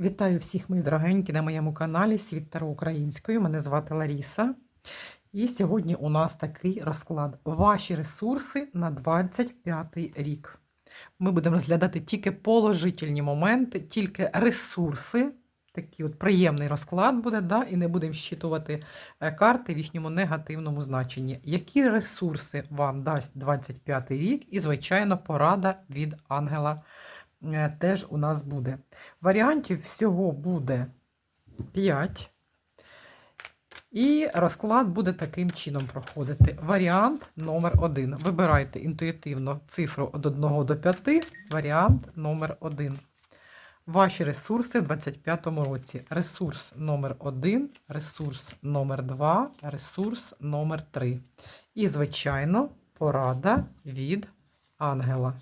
Вітаю всіх, мої дорогенькі, на моєму каналі Світ Таро Українською. Мене звати Ларіса. І сьогодні у нас такий розклад. Ваші ресурси на 25 рік. Ми будемо розглядати тільки положительні моменти, тільки ресурси. Такий от приємний розклад буде, да? і не будемо щитувати е, карти в їхньому негативному значенні. Які ресурси вам дасть 25 рік? І, звичайно, порада від ангела теж у нас буде. Варіантів всього буде 5. І розклад буде таким чином проходити. Варіант номер 1. Вибирайте інтуїтивно цифру від 1 до 5. Варіант номер 1. Ваші ресурси в 2025 році. Ресурс номер 1, ресурс номер 2, ресурс номер 3. І, звичайно, порада від ангела.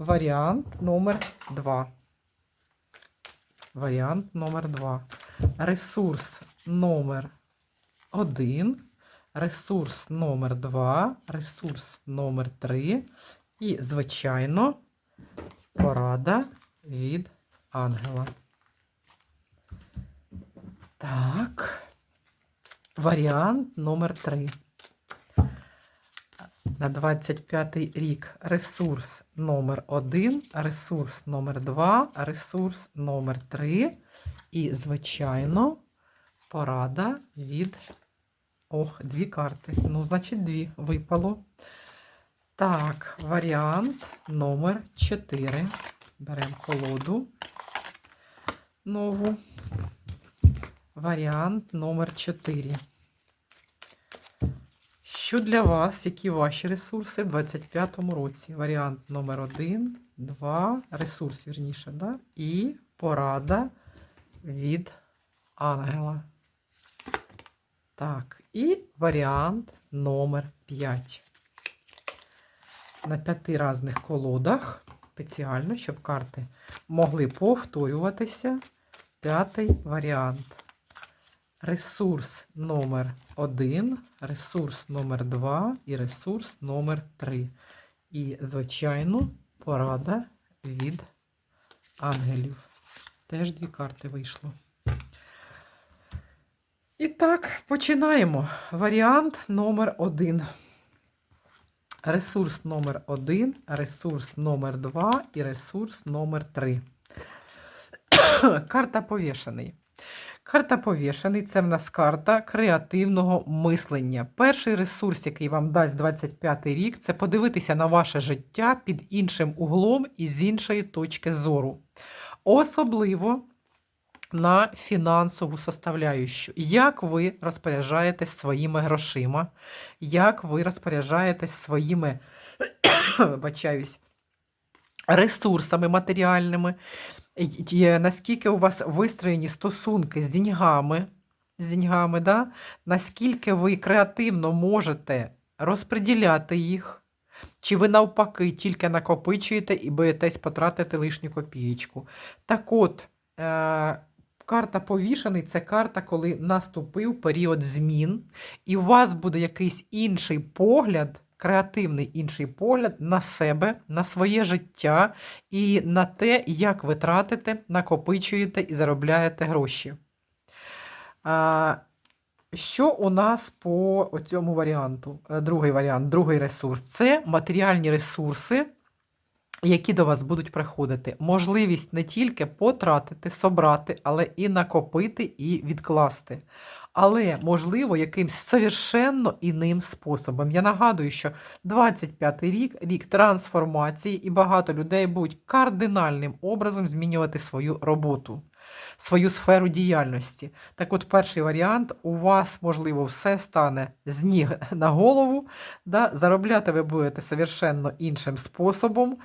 Варіант номер 2. Варіант номер 2. Ресурс номер 1, ресурс номер 2, ресурс номер 3 і, звичайно, порада від ангела. Так. Варіант номер 3 на 25 рік ресурс номер 1, ресурс номер 2, ресурс номер 3 і, звичайно, порада від. Ох, дві карти. Ну, значить, дві випало. Так, варіант номер 4. Беремо колоду нову. Варіант номер 4. Що для вас, які ваші ресурси в 25 році? Варіант номер 1, 2, ресурс, вірніше, да? і порада від ангела. Так, і варіант номер 5. На п'яти різних колодах спеціально, щоб карти могли повторюватися. П'ятий варіант. Ресурс номер 1, ресурс номер 2 і ресурс номер 3. І, звичайно, порада від ангелів. Теж дві карти вийшло. І так, починаємо. Варіант номер 1. Ресурс номер 1, ресурс номер 2 і ресурс номер 3. Карта повішений. Карта повішений це в нас карта креативного мислення. Перший ресурс, який вам дасть 25 рік, це подивитися на ваше життя під іншим углом і з іншої точки зору. Особливо на фінансову составляющу. Як ви розпоряджаєтесь своїми грошима, як ви розпоряджаєтесь своїми, вибачаюсь, ресурсами матеріальними, наскільки у вас вистроєні стосунки з деньгами, з деньгами, да? наскільки ви креативно можете розподіляти їх, чи ви навпаки тільки накопичуєте і боїтесь потратити лишню копієчку. Так от, е- карта повішений це карта, коли наступив період змін, і у вас буде якийсь інший погляд, креативний інший погляд на себе, на своє життя і на те, як ви тратите, накопичуєте і заробляєте гроші. А, що у нас по цьому варіанту? Е, Другий варіант, другий ресурс це матеріальні ресурси, які до вас будуть приходити. Можливість не тільки потратити, собрати, але і накопити, і відкласти. Але, можливо, якимсь совершенно іним способом. Я нагадую, що 25-й рік рік трансформації, і багато людей будуть кардинальним образом змінювати свою роботу, свою сферу діяльності. Так от, перший варіант, у вас, можливо, все стане з ніг на голову, да? заробляти ви будете совершенно іншим способом.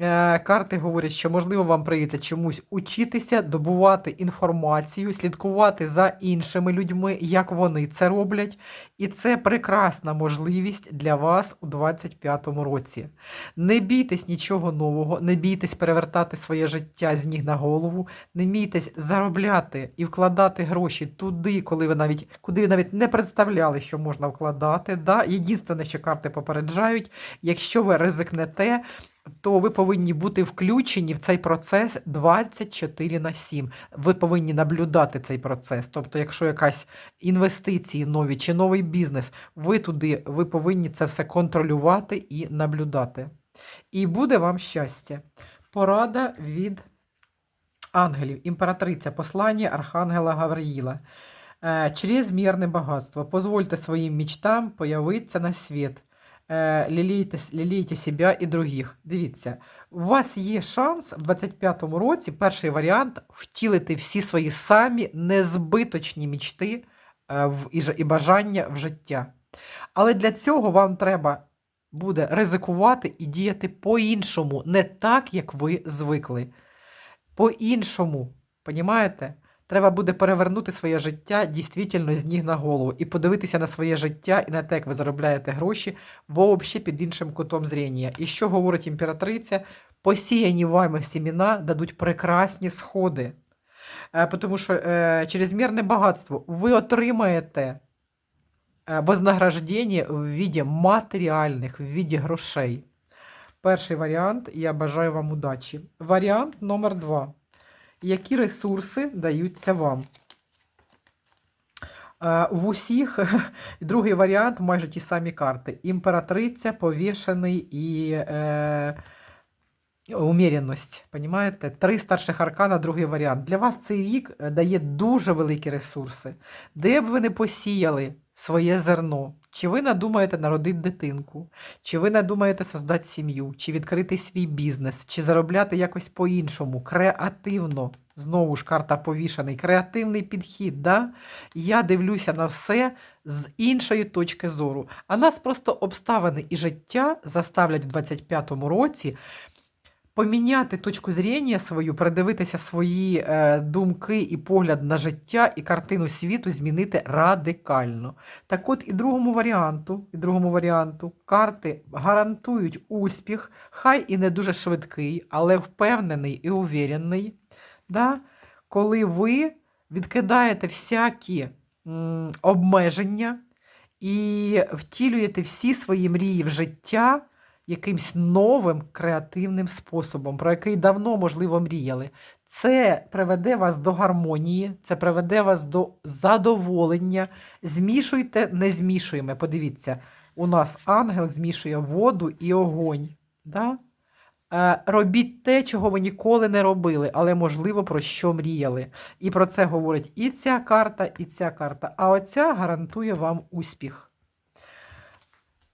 Е, Карти говорять, що можливо вам прийдеться чомусь учитися, добувати інформацію, слідкувати за іншими людьми, як вони це роблять. І це прекрасна можливість для вас у 2025 році. Не бійтесь нічого нового, не бійтесь перевертати своє життя з ніг на голову, не бійтесь заробляти і вкладати гроші туди, коли ви навіть куди ви навіть не представляли, що можна вкладати. Да? Єдине, що карти попереджають, якщо ви ризикнете то ви повинні бути включені в цей процес 24 на 7. Ви повинні наблюдати цей процес. Тобто, якщо якась інвестиції нові чи новий бізнес, ви туди ви повинні це все контролювати і наблюдати. І буде вам щастя. Порада від ангелів, імператриця, послання Архангела Гавриїла. Э, Чрезмерное богатство. Позвольте своим мечтам появиться на світ. Е, Лілійте, лілійте себе і других. Дивіться, у вас є шанс в 25-му році, перший варіант, втілити всі свої самі незбиточні мічти е, і бажання в життя. Але для цього вам треба буде ризикувати і діяти по-іншому, не так, як ви звикли. По-іншому, понімаєте? Треба буде перевернути своє життя дійсно з ніг на голову і подивитися на своє життя і на те, як ви заробляєте гроші, вообще під іншим кутом зріння. І що говорить імператриця? Посіяні вами семена дадуть прекрасні сходи. Е, Тому що е, чрезмірне багатство ви отримаєте е, вознаграждення в віді матеріальних, в віді грошей. Перший варіант. Я бажаю вам удачі. Варіант номер два. Які ресурси даються вам? Е, В усіх другий варіант майже ті самі карти: імператриця, повішений і е, уміряність. Понімаєте? Три старших аркана, другий варіант. Для вас цей рік е, дає дуже великі ресурси. Де б ви не посіяли своє зерно, чи ви надумаєте народити дитинку, чи ви надумаєте создати сім'ю, чи відкрити свій бізнес, чи заробляти якось по-іншому, креативно. Знову ж карта повішений, креативний підхід. Да? Я дивлюся на все з іншої точки зору. А нас просто обставини і життя заставлять в 25-му році поміняти точку зрення свою, передивитися свої е, думки і погляд на життя і картину світу змінити радикально. Так от і другому варіанту, і другому варіанту карти гарантують успіх, хай і не дуже швидкий, але впевнений і уверений, да? коли ви відкидаєте всякі м, обмеження і втілюєте всі свої мрії в життя якимсь новим креативним способом, про який давно, можливо, мріяли. Це приведе вас до гармонії, це приведе вас до задоволення. Змішуйте, не змішуємо. Подивіться, у нас ангел змішує воду і огонь. Да? Е, Робіть те, чого ви ніколи не робили, але, можливо, про що мріяли. І про це говорить і ця карта, і ця карта. А оця гарантує вам успіх.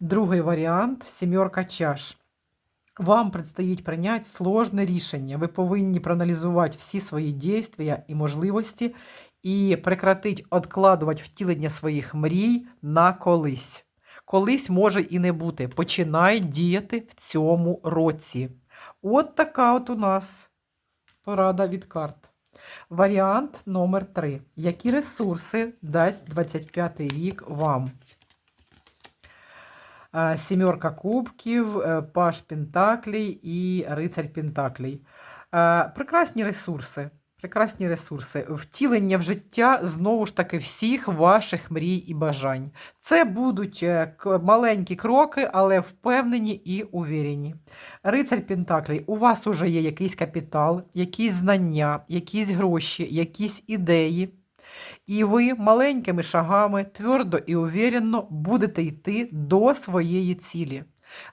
Другий варіант сімерка чаш. Вам предстоїть прийняти сложне рішення. Ви повинні проаналізувати всі свої дійства і можливості і прекратити відкладувати втілення своїх мрій на колись. Колись може і не бути. Починай діяти в цьому році. От така от у нас порада від карт. Варіант номер 3. Які ресурси дасть 25 й рік вам? Сімерка кубків, е, паш Пентаклей і рицарь Пентаклей. Е, Прекрасні ресурси. Прекрасні ресурси. Втілення в життя знову ж таки всіх ваших мрій і бажань. Це будуть е, маленькі кроки, але впевнені і увірені. Рицарь Пентаклей, у вас уже є якийсь капітал, якісь знання, якісь гроші, якісь ідеї. І ви маленькими шагами твердо і уверенно будете йти до своєї цілі.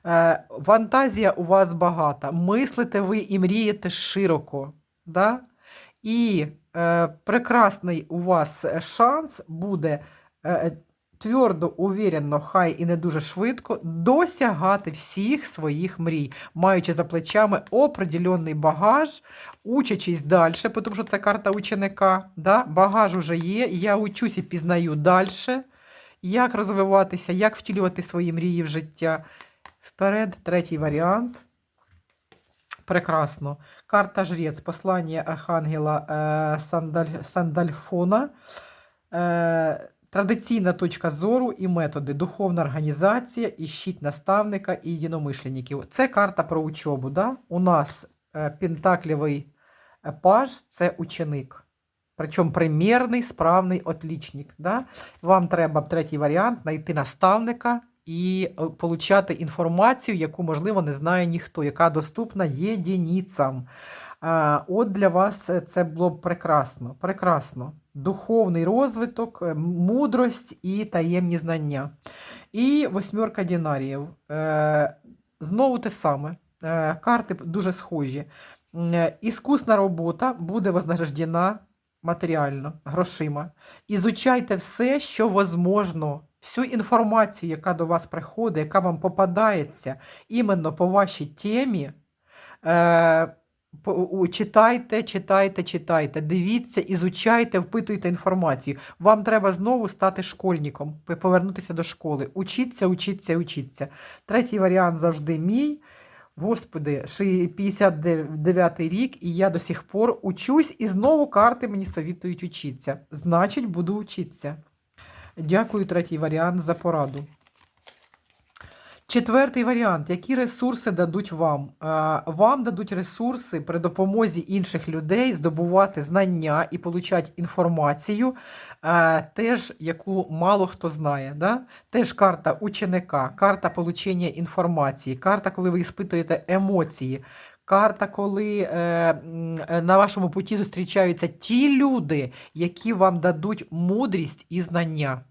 Е, фантазія у вас багата, мислите ви і мрієте широко. Да? І е, прекрасний у вас шанс буде е, твердо, уверенно, хай і не дуже швидко досягати всіх своїх мрій, маючи за плечами определенний багаж, учачись далі, тому що це карта ученика. Да? Багаж уже є, я учусь і пізнаю далі, як розвиватися, як втілювати свої мрії в життя. Вперед, третій варіант. Прекрасно. Карта Жрець, послання Архангела е, Сандаль, Сандальфона. Е, традиційна точка зору і методи, духовна організація, і щит наставника і єдиномишленників. Це карта про учобу. Да? У нас е, пентаклівий е, паж це ученик. Причому примірний, справний отлічник. Да? Вам треба третій варіант знайти наставника і е, получати інформацію, яку, можливо, не знає ніхто, яка доступна єдиницям. От для вас е, це було б прекрасно. Прекрасно. Духовний розвиток, е, мудрость і таємні знання. І восьмерка дінаріїв. Знову те саме. Карти дуже схожі. Іскусна робота буде вознаграждена матеріально, грошима. Ізучайте все, що возможно, всю інформацію, яка до вас приходить, яка вам попадається іменно по вашій темі. Е, Читайте, читайте, читайте, дивіться, ізучайте, впитуйте інформацію. Вам треба знову стати школьником, повернутися до школи. Учіться, учіться, учіться. Третій варіант завжди мій. Господи, ши- 59 рік, і я до сих пор учусь, і знову карти мені совітують учитися. Значить, буду учитися. Дякую, третій варіант, за пораду. Четвертий варіант. Які ресурси дадуть вам? Е, Вам дадуть ресурси при допомозі інших людей здобувати знання і получати інформацію, е, теж яку мало хто знає. Да? Теж карта ученика, карта получення інформації, карта, коли ви іспитуєте емоції. Карта, коли е, е, на вашому путі зустрічаються ті люди, які вам дадуть мудрість і знання.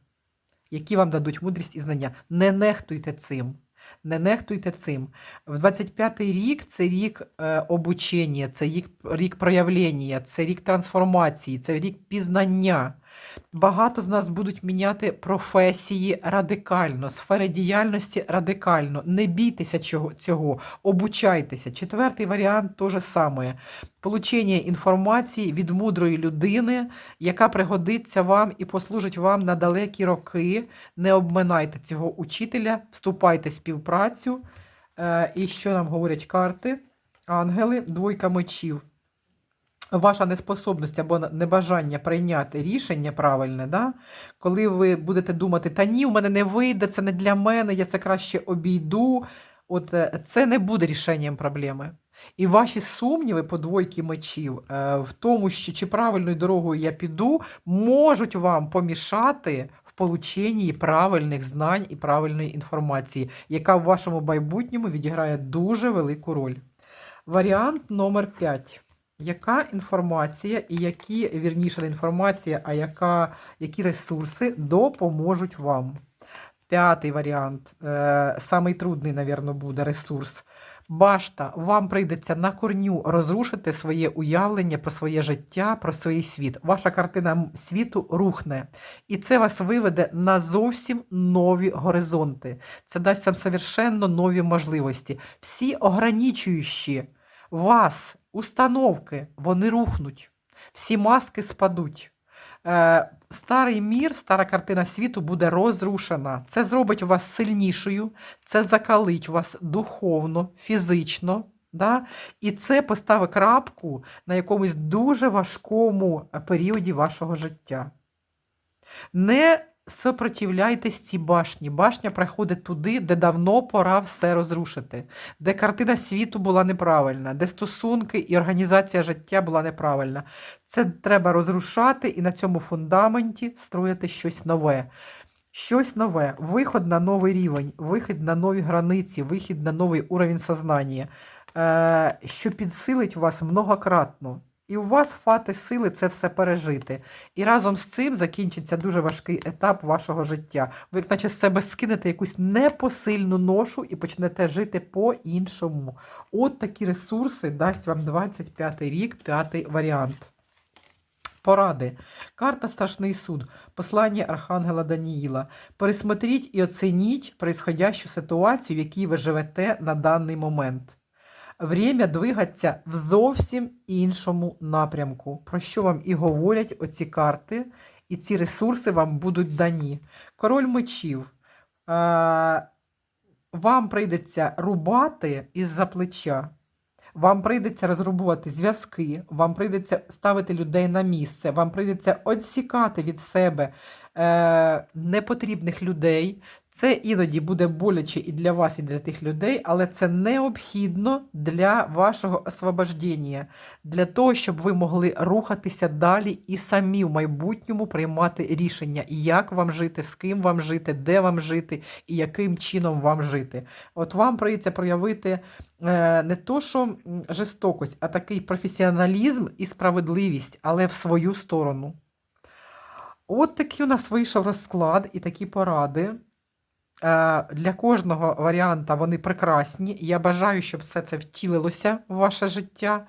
Які вам дадуть мудрість і знання. Не нехтуйте цим. Не нехтуйте цим. В 25-й рік це рік е, обучення, це рік, рік проявлення, це рік трансформації, це рік пізнання. Багато з нас будуть міняти професії радикально, сфери діяльності радикально. Не бійтеся цього, обучайтеся. Четвертий варіант то же саме. Получення інформації від мудрої людини, яка пригодиться вам і послужить вам на далекі роки. Не обминайте цього учителя, вступайте в співпрацю. Е, і що нам говорять карти? Ангели, двойка мечів. Ваша неспособність або небажання прийняти рішення правильне, да? коли ви будете думати, та ні, у мене не вийде, це не для мене, я це краще обійду. От е, це не буде рішенням проблеми. І ваші сумніви по двойки мечів е, в тому, що чи правильною дорогою я піду, можуть вам помішати в полученні правильних знань і правильної інформації, яка в вашому майбутньому відіграє дуже велику роль. Варіант номер 5. Яка інформація і які, вірніше, не інформація, а яка, які ресурси допоможуть вам? П'ятий варіант, е, самий трудний, навірно, буде ресурс. Башта, вам прийдеться на корню розрушити своє уявлення про своє життя, про свій світ. Ваша картина світу рухне. І це вас виведе на зовсім нові горизонти. Це дасть вам совершенно нові можливості. Всі ограничуючі вас установки, вони рухнуть. Всі маски спадуть. Е, старий мір, стара картина світу буде розрушена. Це зробить вас сильнішою, це закалить вас духовно, фізично. Да? І це поставить крапку на якомусь дуже важкому періоді вашого життя. Не сопротивляйтесь цій башні. Башня приходить туди, де давно пора все розрушити, де картина світу була неправильна, де стосунки і організація життя була неправильна. Це треба розрушати і на цьому фундаменті строїти щось нове. Щось нове, виход на новий рівень, вихід на нові границі, вихід на новий уровень сознання, е, що підсилить вас многократно. І у вас фати сили це все пережити. І разом з цим закінчиться дуже важкий етап вашого життя. Ви, наче з себе скинете якусь непосильну ношу і почнете жити по-іншому. От такі ресурси дасть вам 25 рік, п'ятий варіант. Поради. Карта Страшний суд. Послання Архангела Даніїла. Пересмотріть і оцініть происходящу ситуацію, в якій ви живете на даний момент. Время двигаться в зовсім іншому напрямку. Про що вам і говорять оці карти, і ці ресурси вам будуть дані. Король мечів. Е, вам прийдеться рубати із-за плеча. Вам прийдеться розрубувати зв'язки, вам прийдеться ставити людей на місце, вам прийдеться відсікати від себе е, непотрібних людей. Це іноді буде боляче і для вас, і для тих людей, але це необхідно для вашого освобождення, для того, щоб ви могли рухатися далі і самі в майбутньому приймати рішення, як вам жити, з ким вам жити, де вам жити і яким чином вам жити. От вам прийдеться проявити е, не то, що жорстокость, а такий професіоналізм і справедливість, але в свою сторону. От такий у нас вийшов розклад і такі поради. Е, Для кожного варіанта вони прекрасні. Я бажаю, щоб все це втілилося в ваше життя,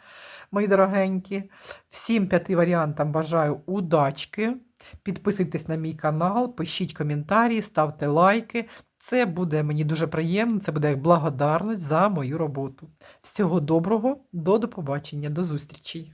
мої дорогенькі. Всім п'яти варіантам бажаю удачки. Підписуйтесь на мій канал, пишіть коментарі, ставте лайки. Це буде мені дуже приємно, це буде як благодарність за мою роботу. Всього доброго, до, побачення, до зустрічі!